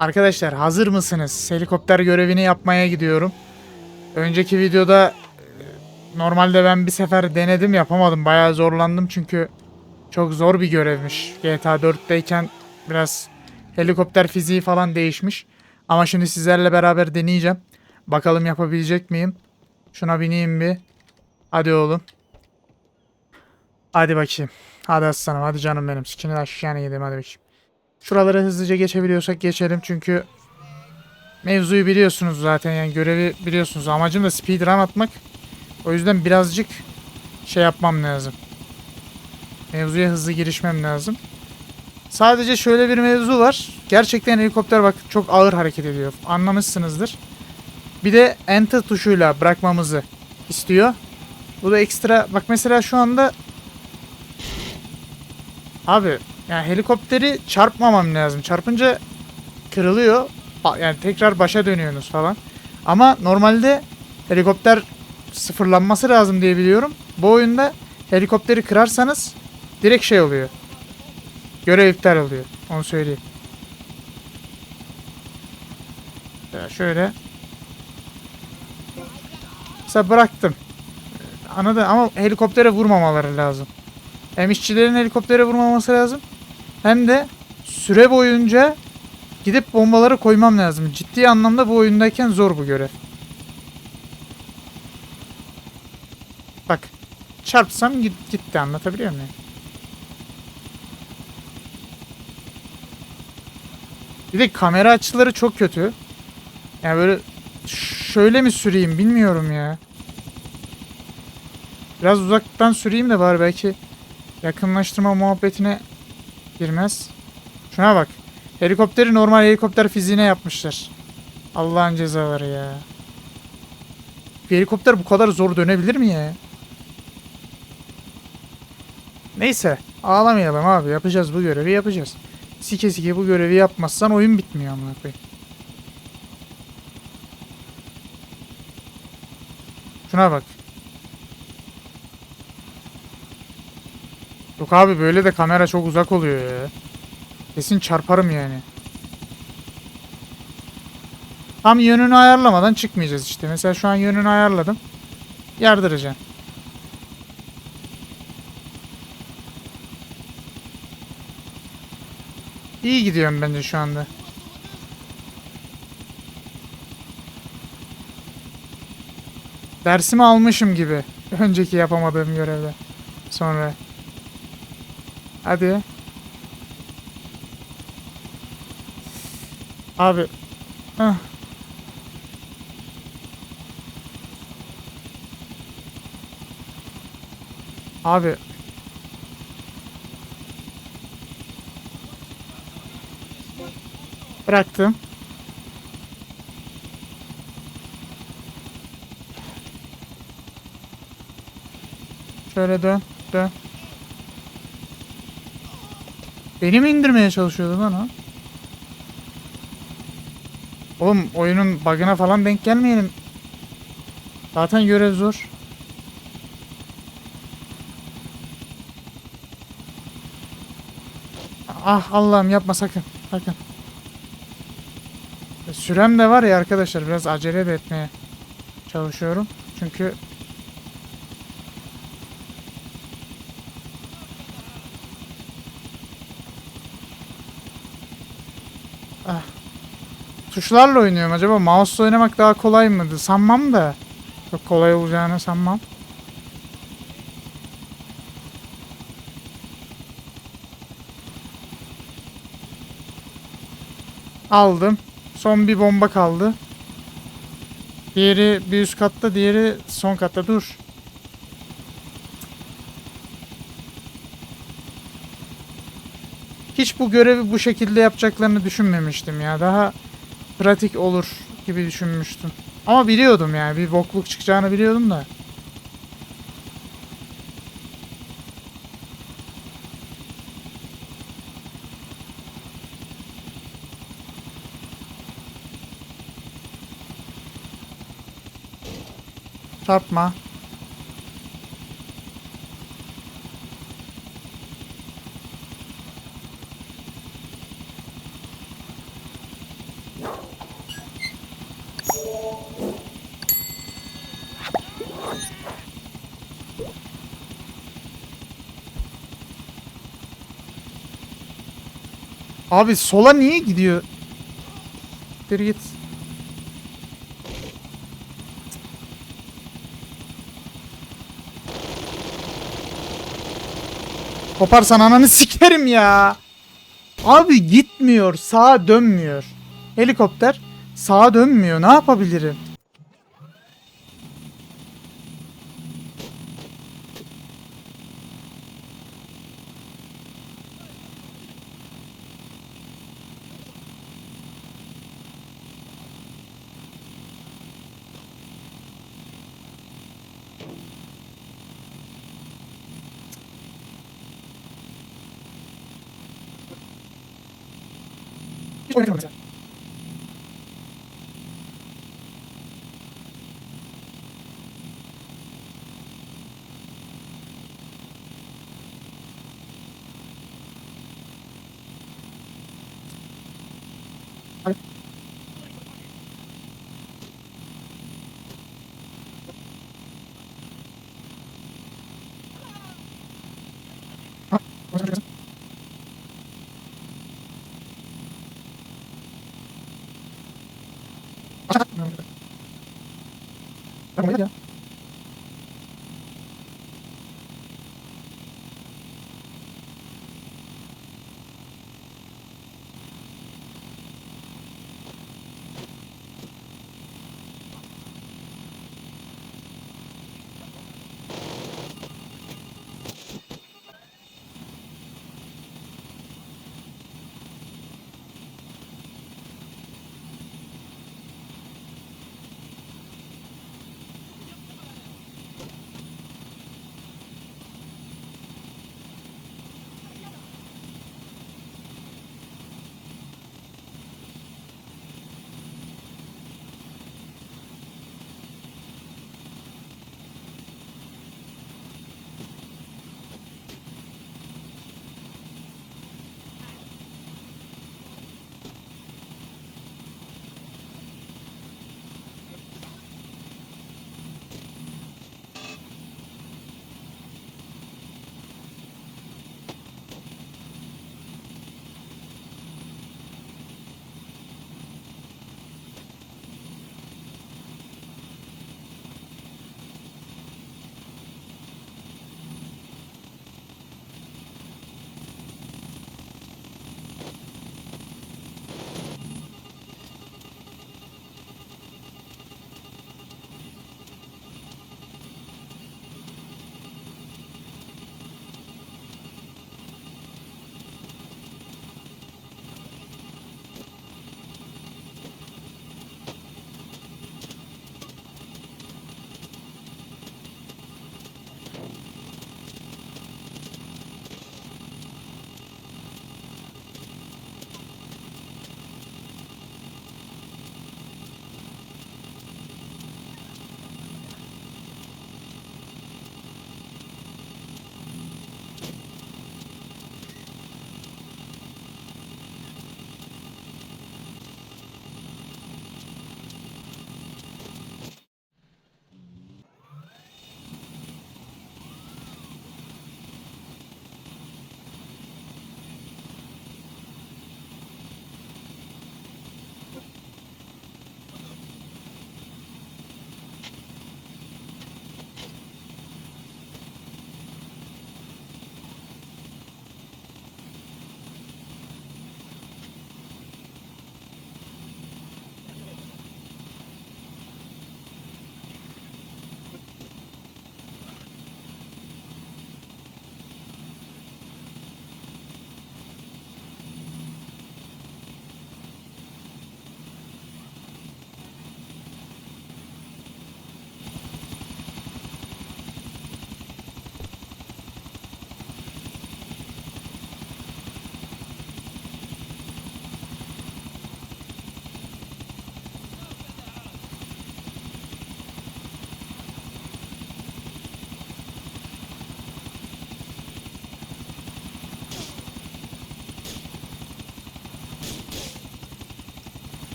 Arkadaşlar hazır mısınız? Helikopter görevini yapmaya gidiyorum. Önceki videoda e, normalde ben bir sefer denedim yapamadım. Bayağı zorlandım çünkü çok zor bir görevmiş. GTA 4'teyken biraz helikopter fiziği falan değişmiş. Ama şimdi sizlerle beraber deneyeceğim. Bakalım yapabilecek miyim? Şuna bineyim bir. Hadi oğlum. Hadi bakayım. Hadi aslanım hadi canım benim. Sikini aşağıya yedim hadi bakayım. Şuraları hızlıca geçebiliyorsak geçelim çünkü mevzuyu biliyorsunuz zaten yani görevi biliyorsunuz. Amacım da speedrun atmak. O yüzden birazcık şey yapmam lazım. Mevzuya hızlı girişmem lazım. Sadece şöyle bir mevzu var. Gerçekten helikopter bak çok ağır hareket ediyor. Anlamışsınızdır. Bir de enter tuşuyla bırakmamızı istiyor. Bu da ekstra bak mesela şu anda Abi yani helikopteri çarpmamam lazım. Çarpınca kırılıyor. Yani tekrar başa dönüyorsunuz falan. Ama normalde helikopter sıfırlanması lazım diye biliyorum. Bu oyunda helikopteri kırarsanız direkt şey oluyor. Görev iptal oluyor. Onu söyleyeyim. Ya şöyle. Mesela bıraktım. Anladın ama helikoptere vurmamaları lazım. Hem işçilerin helikoptere vurmaması lazım. Hem de süre boyunca gidip bombaları koymam lazım. Ciddi anlamda bu oyundayken zor bu görev. Bak. Çarpsam git, gitti anlatabiliyor muyum? Bir de kamera açıları çok kötü. Yani böyle şöyle mi süreyim bilmiyorum ya. Biraz uzaktan süreyim de bari belki yakınlaştırma muhabbetine girmez. Şuna bak. Helikopteri normal helikopter fiziğine yapmışlar. Allah'ın cezaları ya. Bir helikopter bu kadar zor dönebilir mi ya? Neyse. Ağlamayalım abi. Yapacağız bu görevi yapacağız. Sike sike bu görevi yapmazsan oyun bitmiyor amına koyayım. Şuna bak. Yok abi böyle de kamera çok uzak oluyor ya. Kesin çarparım yani. Tam yönünü ayarlamadan çıkmayacağız işte. Mesela şu an yönünü ayarladım. Yardıracağım. İyi gidiyorum bence şu anda. Dersimi almışım gibi. Önceki yapamadığım görevde. Sonra. Hadi. Abi. Hah. Abi. Bıraktım. Şöyle dön, dön. Beni mi indirmeye çalışıyordu lan o? Oğlum oyunun bug'ına falan denk gelmeyelim. Zaten görev zor. Ah Allah'ım yapma sakın. Sakın. Sürem de var ya arkadaşlar biraz acele de etmeye çalışıyorum. Çünkü Tuşlarla oynuyorum. Acaba mouse oynamak daha kolay mıydı? Sanmam da. Çok kolay olacağını sanmam. Aldım. Son bir bomba kaldı. Diğeri bir üst katta, diğeri son katta. Dur. Hiç bu görevi bu şekilde yapacaklarını düşünmemiştim ya. Daha pratik olur gibi düşünmüştüm. Ama biliyordum yani bir bokluk çıkacağını biliyordum da. Çarpma. Abi sola niye gidiyor? Bir git. Koparsan ananı sikerim ya. Abi gitmiyor, sağa dönmüyor. Helikopter sağa dönmüyor. Ne yapabilirim? Hiç Tamam ya.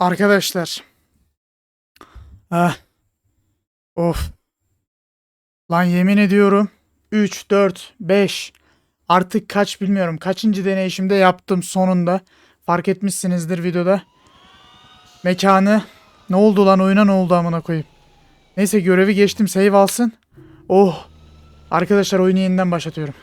Arkadaşlar. Ah. Of. Lan yemin ediyorum 3, 4, 5 artık kaç bilmiyorum. Kaçıncı deneyişimde yaptım sonunda. Fark etmişsinizdir videoda. Mekanı ne oldu lan oyuna ne oldu amına koyayım. Neyse görevi geçtim save alsın. Oh. Arkadaşlar oyunu yeniden başlatıyorum.